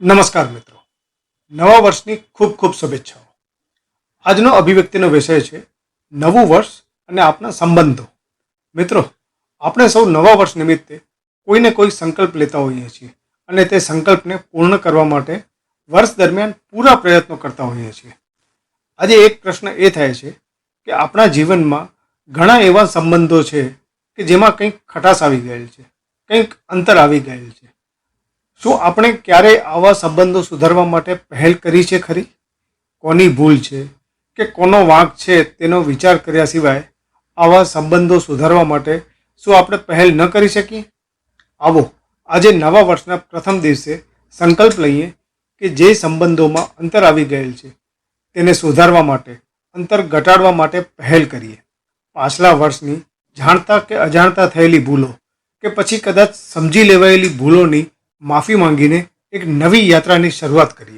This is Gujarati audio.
નમસ્કાર મિત્રો. નવા વર્ષની ખૂબ ખૂબ શુભેચ્છાઓ. આજનો અભિવ્યક્તિનો વિષય છે નવું વર્ષ અને આપણા સંબંધો. મિત્રો, આપણે સૌ નવા વર્ષ નિમિત્તે કોઈને કોઈ સંકલ્પ લેતા હોઈએ છીએ અને તે સંકલ્પને પૂર્ણ કરવા માટે વર્ષ દરમિયાન પૂરા પ્રયત્નો કરતા હોઈએ છીએ. આજે એક પ્રશ્ન એ થાય છે કે આપણા જીવનમાં ઘણા એવા સંબંધો છે કે જેમાં કંઈક ખટાશ આવી ગયેલ છે, કંઈક અંતર આવી ગયેલ છે. શું આપણે ક્યારે આવા સંબંધો સુધારવા માટે પહેલ કરી છે ખરી? કોની ભૂલ છે? કે કોનો વાંક છે? તેનો વિચાર કર્યા સિવાય આવા સંબંધો સુધારવા માટે શું આપણે પહેલ ન કરી શકીએ? આવો, આજે નવા વર્ષના પ્રથમ દિવસે સંકલ્પ લઈએ કે જે સંબંધોમાં અંતર આવી ગયેલ છે, તેને સુધારવા માટે, અંતર ઘટાડવા માટે પહેલ કરીએ. પાછલા વર્ષની જાણતા કે અજાણતા થયેલી ભૂલો કે પછી કદાચ સમજી લેવાયેલી ભૂલોની માફી માંગીને એક નવી યાત્રાની શરૂઆત કરીએ.